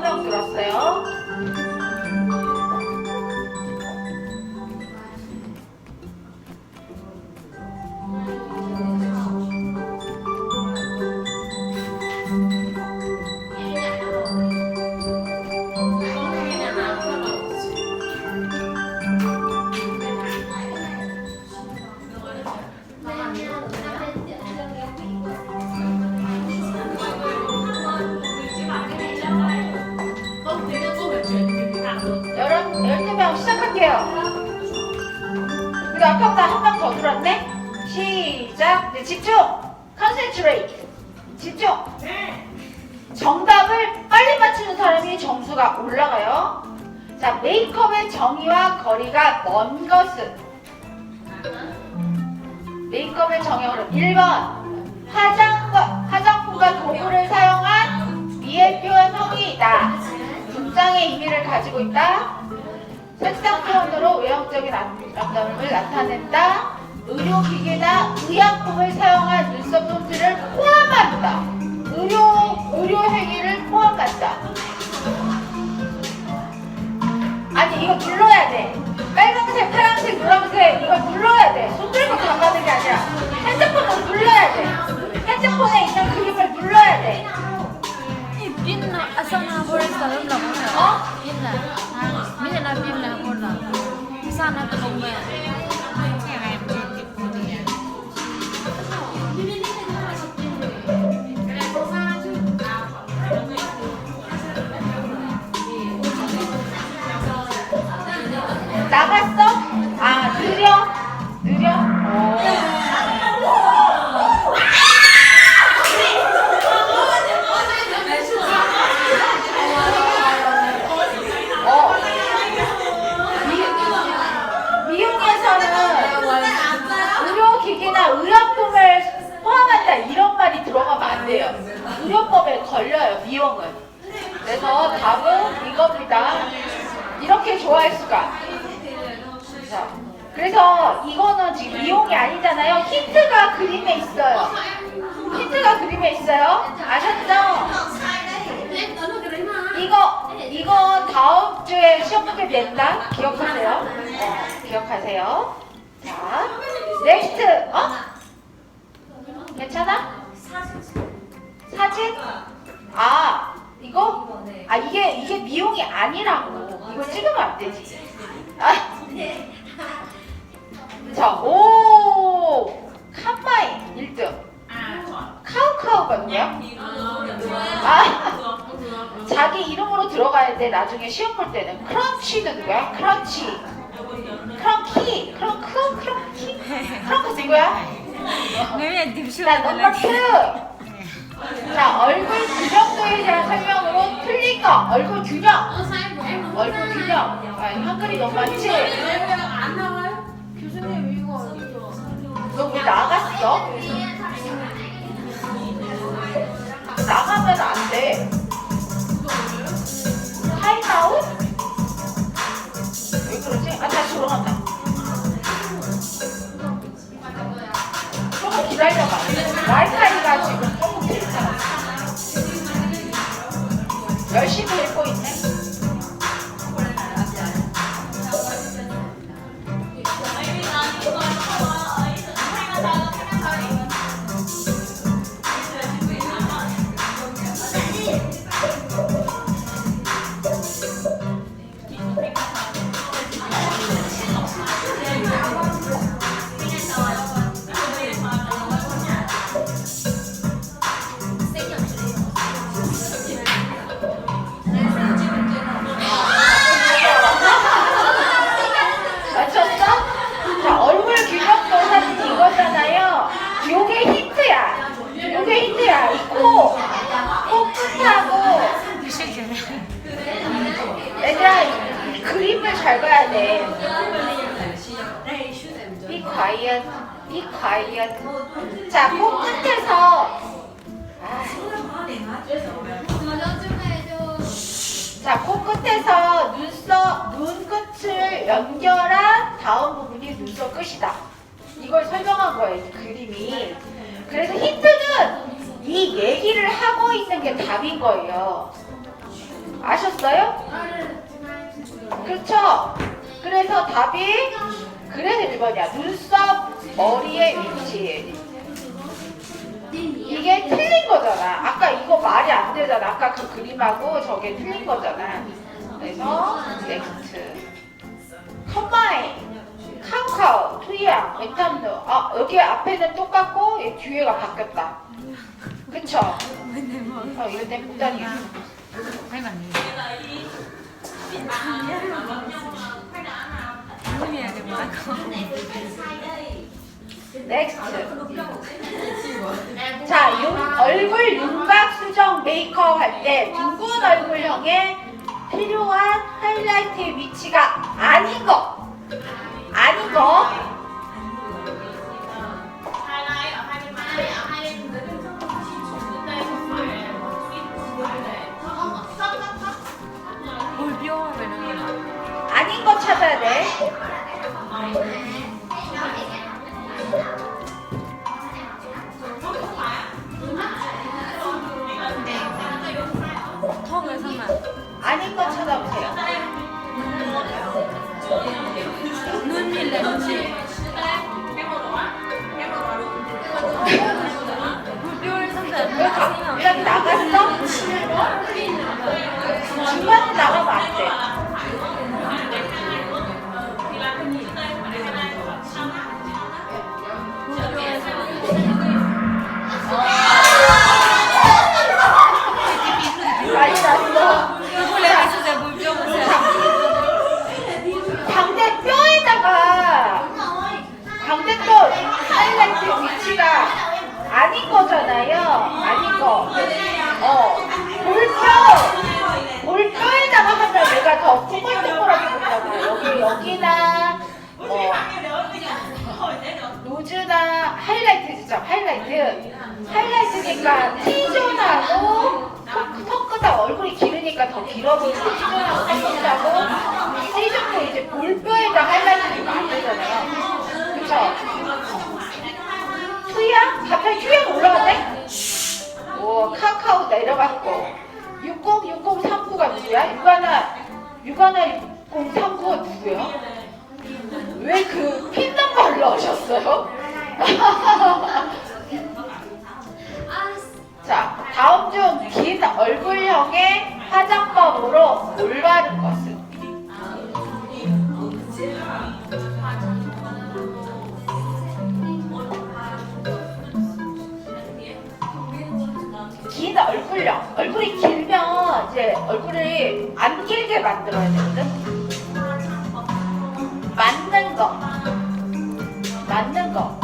몇명 들었어요? 정답을 빨리 맞추는 사람이 점수가 올라가요. 자, 메이크업의 정의와 거리가 먼 것은 메이크업의 정의는 1번 화장과, 화장품과 도구를 사용한 미의 표현형이다. 문장의 의미를 가지고 있다. 색상 표현으로 외형적인 아름다움을 나타낸다. 의료기기나 의약품을 사용한 눈썹 손질을 포함한다. 의료, 의료 행위를 포함한다. 아니 이거 눌러야 돼. 빨간색, 파란색, 노란색 이거 눌러야 돼. 손 들고 담가는 게 아니라 핸드폰으로 눌러야 돼. 핸드폰에 있는 그림을 눌러야 돼. Lah mana? Oh? Pin na. Mila na pin na boleh. Sana tu lumba. 나갔어? 주에 시험 보게 낸다. 기억하세요. 어, 기억하세요. 자, 넥스트. 어? 괜찮아? 사진? 아, 이거? 아, 이게 이게 미용이 아니라고. 이거 찍으면 안 되지. 아. 자, 오! 칸마이 1등. 카우카우가 누구야? 아, 자기 이름으로 들어가야 돼. 나중에 시험 볼 때는. 크런치는 누구야? 크런치. 크런키. 크런크? 크런키? 크런크 누구야? Ngayon di siya 자, 넘버 투. 자, 얼굴 균형도에 대한 설명으로 틀린 거. 얼굴 균형. 얼굴 균형. 아, 한글이 너무 많지? 너왜 나갔어? 나가면 안 돼. 타임아웃? 왜 그러지? 아, 다시 돌아간다. 조금 기다려봐. 와이파이가 지금 조금 괜찮아. 열심히 읽고 있네. 끝이다. 이걸 설명한 거예요, 이 그림이. 그래서 힌트는 이 얘기를 하고 있는 게 답인 거예요. 아셨어요? 그렇죠? 그래서 답이 그래서 1번이야. 눈썹 머리의 위치. 이게 틀린 거잖아. 아까 이거 말이 안 되잖아. 아까 그 그림하고 저게 틀린 거잖아. 그래서 넥스트. 컴바인. 카카오, 투야, 메탄누. 아, 여기 앞에는 똑같고 얘 뒤에가 바뀌었다. 그쵸? nghe thì nói con. 넥스트. 자, 윤- 얼굴 윤곽 수정 메이크업 할 때 둥근 얼굴형에 필요한 하이라이트의 위치가 아닌 거. 아닌 거. 누구야? 유가나, 유가나 6039가 누구야? 왜 그 핀 넘버를 넣으셨어요? 자, 다음 중 긴 얼굴형의 화장법으로 올바른 것은? 얼굴형. 얼굴이 길면 이제 얼굴을 안 길게 만들어야 되거든? 맞는 거. 맞는 거.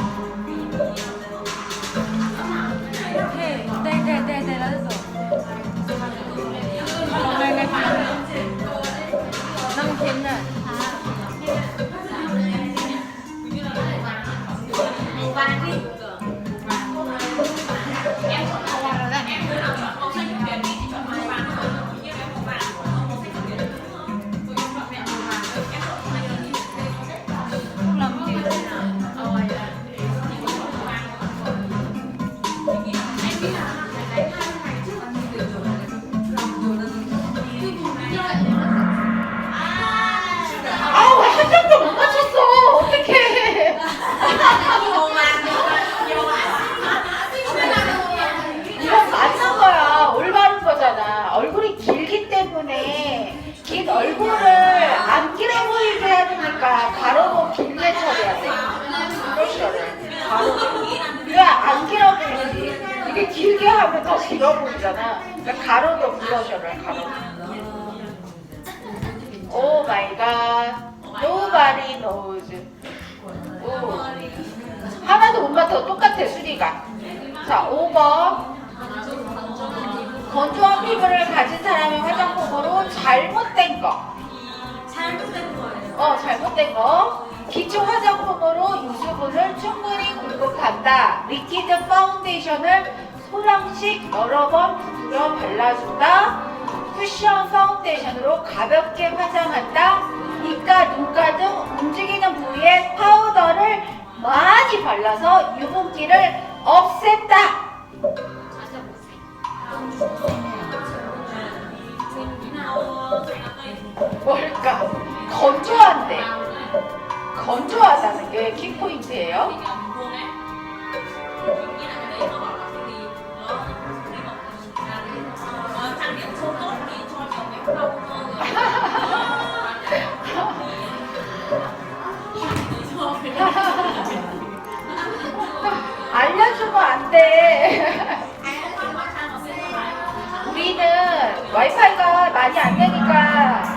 되니까 가로로 길게 돼. 브러쉬를. 가로로. 왜안 길어 보이지? 이게 길게 하면 더 길어 보이잖아. 그러니까 가로로 브러쉬를 가로로. 오 마이 갓. Nobody knows. 오. 하나도 못 맞춰. 똑같아, 수리가. 자, 5번. 건조한 피부를 가진 사람의 화장품으로 잘못된 거. 어, 잘못된 거. 기초 화장품으로 유수분을 충분히 공급한다. 리퀴드 파운데이션을 소량씩 여러 번 부풀어 발라준다. 쿠션 파운데이션으로 가볍게 화장한다. 입가, 눈가 등 움직이는 부위에 파우더를 많이 발라서 유분기를 없앤다. 건조한데 건조하다는 게 키포인트예요. 알려주면 안 돼. 우리는 와이파이가 많이 안 되니까.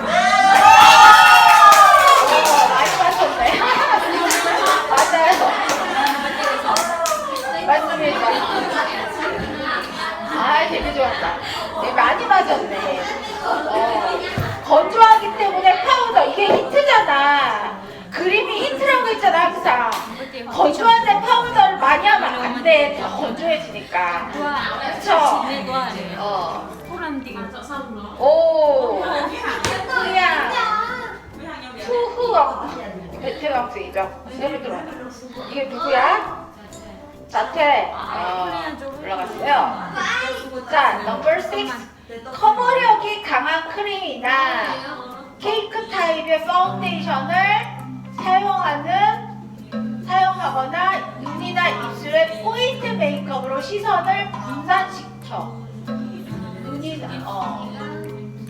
어.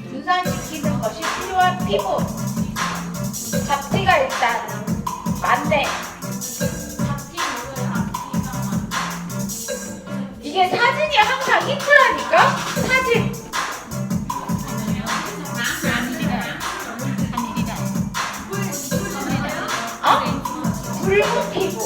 분산시키는 것이 필요한 피부. 잡티가 일단 많네. 이게 사진이 항상 힌트라니까? 사진. 어? 붉은 피부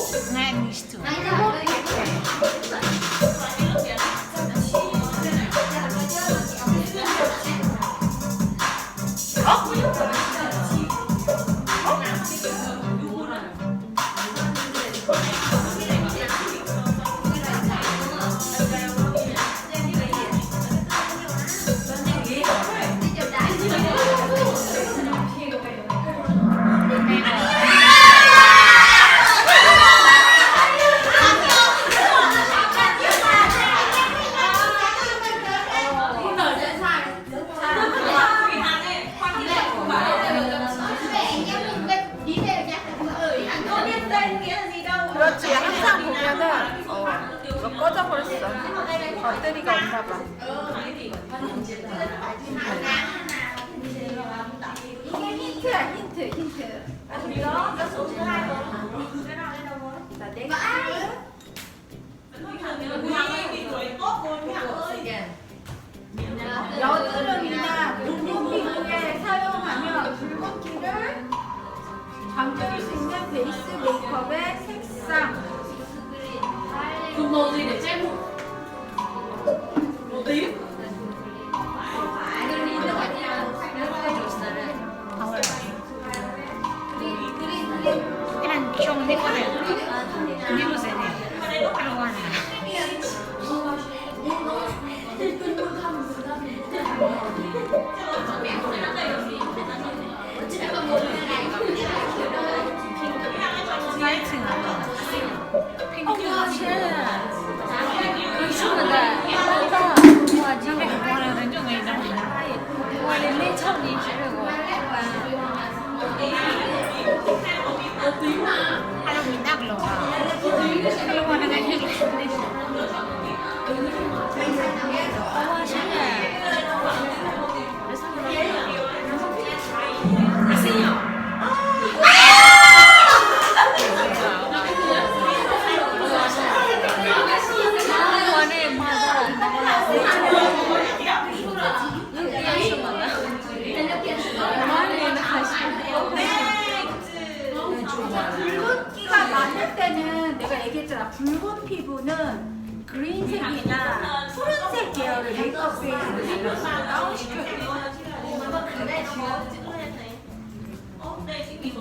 그린색이나 푸른색 계열의 메이크업 베이스를 다운시켜줘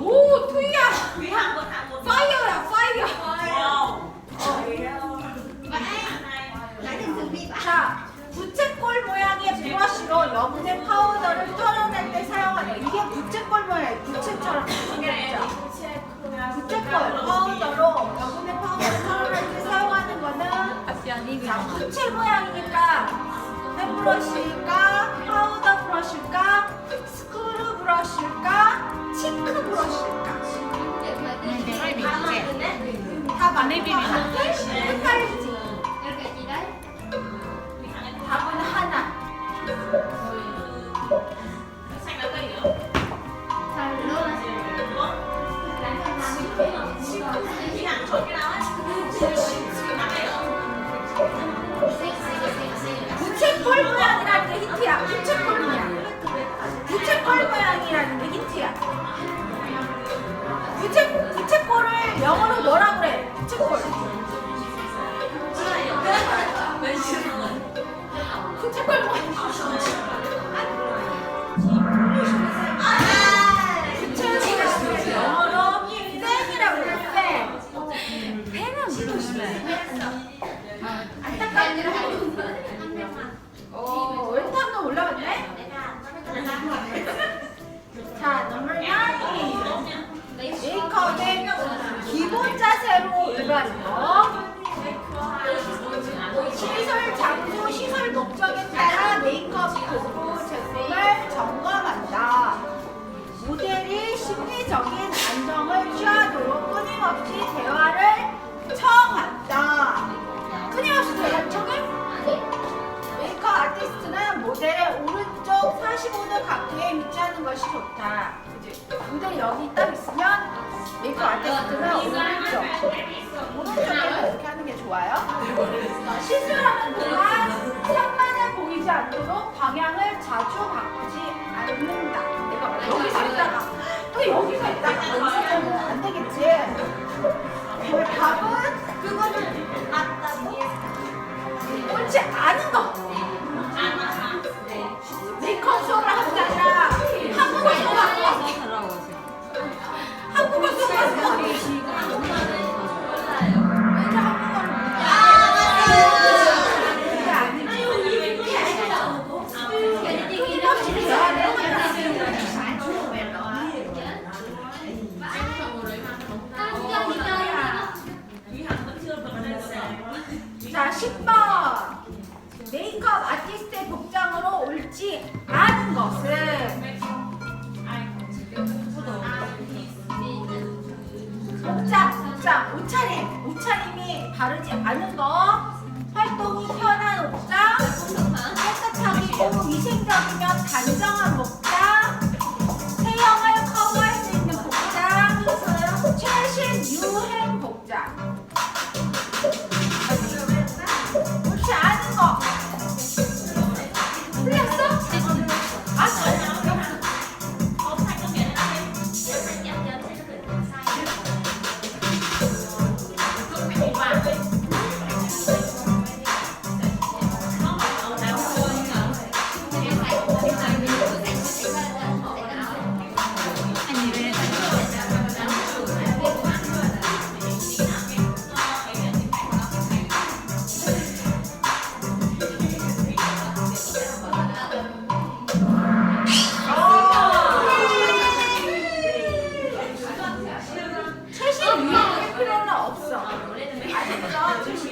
오 투이야! 파이어야 파이어! 자 부채꼴 모양의 브러쉬로 염색 파우더를 털어낼 때 사용하는 이게 부채꼴 모양이에요 부채처럼 생겼죠? 부채꼴 파우더로 염색 파우더를 자, 부채 모양이니까 펜브러쉬일까? 파우더 브러쉬일까? 스크루 브러쉬일까? 치크 브러쉬일까? 네, 네. 네, 다 맞네? 다 맞네?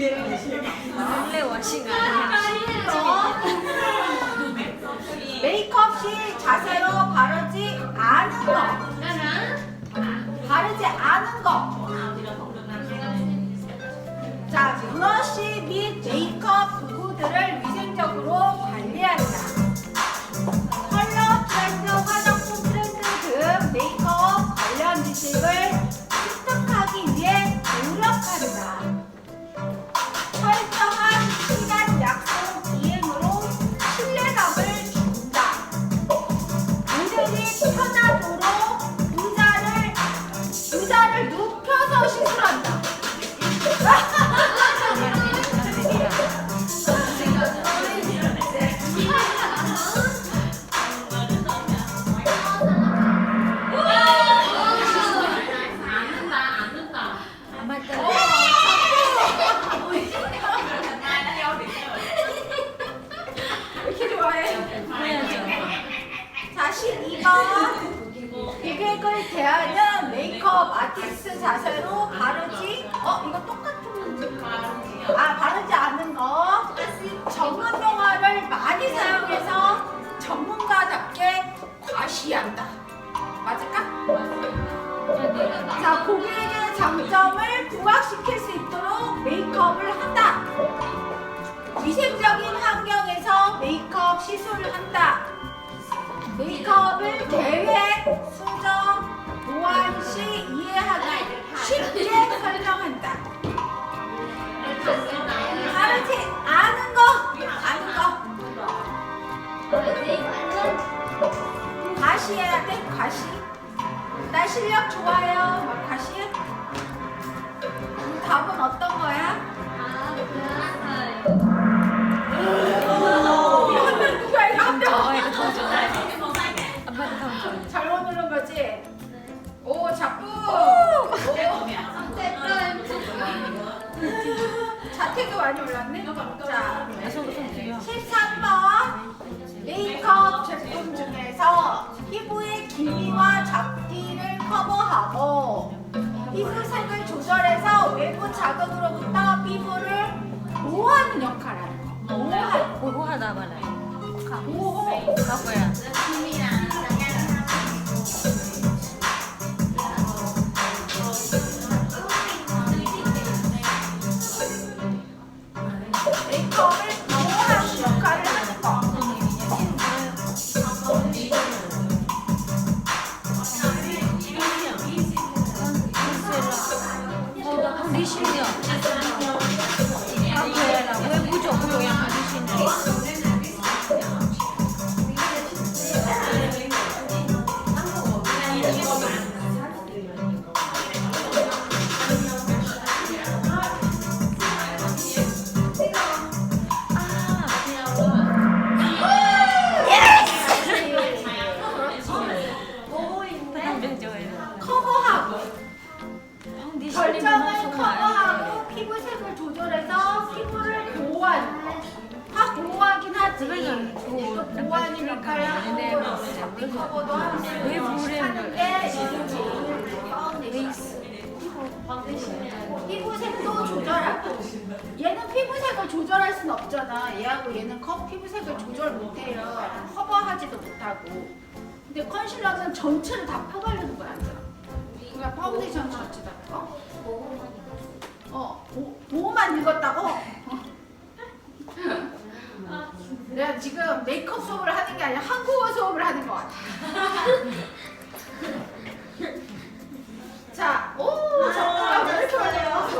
알겠어? 최 피부색도 조절하고. 얘는 피부색을 조절할 순 없잖아. 얘하고 얘는 컵 피부색을 조절 못해요. 커버하지도 못하고. 근데 컨실러는 전체를 다 펴바르는 거야 그러니까 파운데이션 전체다 어? 어 보, 보호만 읽었다고? 어. 내가 지금 메이크업 수업을 하는 게 아니라 한국어 수업을 하는 것 같아 자, 오, 정답 왜 이렇게 많아요?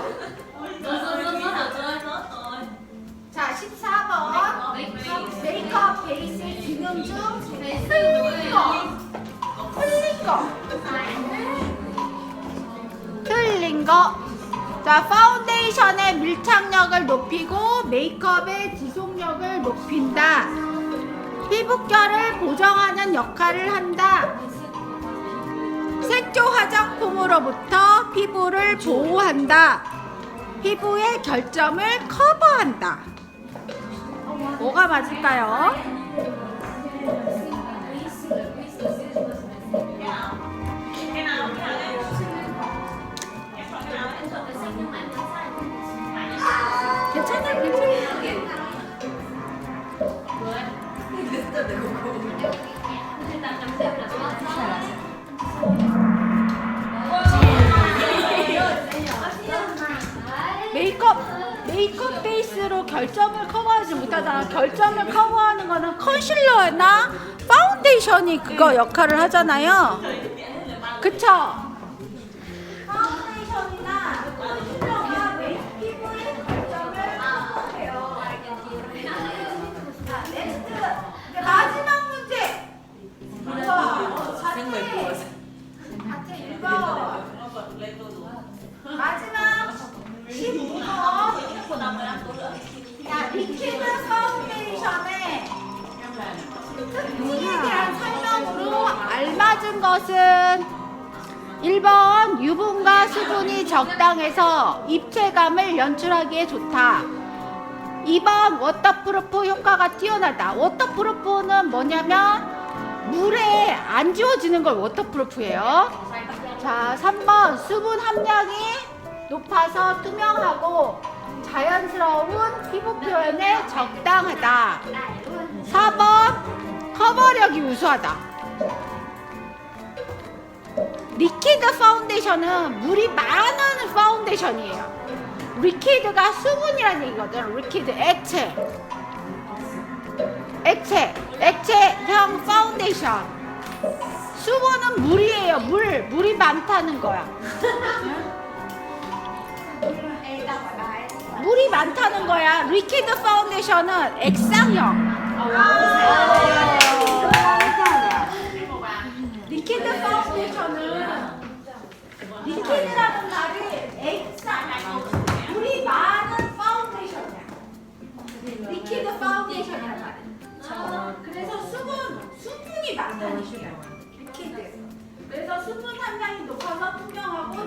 자, 14번. 메이크업 베이스 기능 중 틀린 거. 틀린 거. 틀린 거. 자, 파운데이션의 밀착력을 높이고 메이크업의 지속력을 높인다. 피부결을 보정하는 역할을 한다. 색조 화장품으로부터 피부를 보호한다. 피부의 결점을 커버한다. 뭐가 맞을까요? 메이크업 메이크업 베이스로 결점을 커버하지 못하잖아. 결점을 커버하는 거는 컨실러나 파운데이션이 그거 역할을 하잖아요. 그쵸? 야, 리퀴드 파운데이션의 특징에 대한 설명으로 알맞은 것은 1번 유분과 수분이 적당해서 입체감을 연출하기에 좋다. 2번 워터프루프 효과가 뛰어나다. 워터프루프는 뭐냐면 물에 안 지워지는 걸 워터프루프예요. 자, 3번 수분 함량이 높아서 투명하고 자연스러운 피부 표현에 적당하다. 4번 커버력이 우수하다. 리퀴드 파운데이션은 물이 많은 파운데이션이에요. 리퀴드가 수분이라는 얘기거든. 리퀴드 액체. 액체. 액체형 파운데이션. 수분은 물이에요. 물. 물이 많다는 거야. 물이 많다는 거야. 리퀴드 파운데이션은 액상형. 리퀴드 파운데이션은 리퀴드라는 말이 액상. 물이 많은 파운데이션이야. 리퀴드 파운데이션이란 말이야. 그래서 수분, 수분이 많다는 얘기야. 리퀴드. 그래서 수분 함량이 높아서 투명하고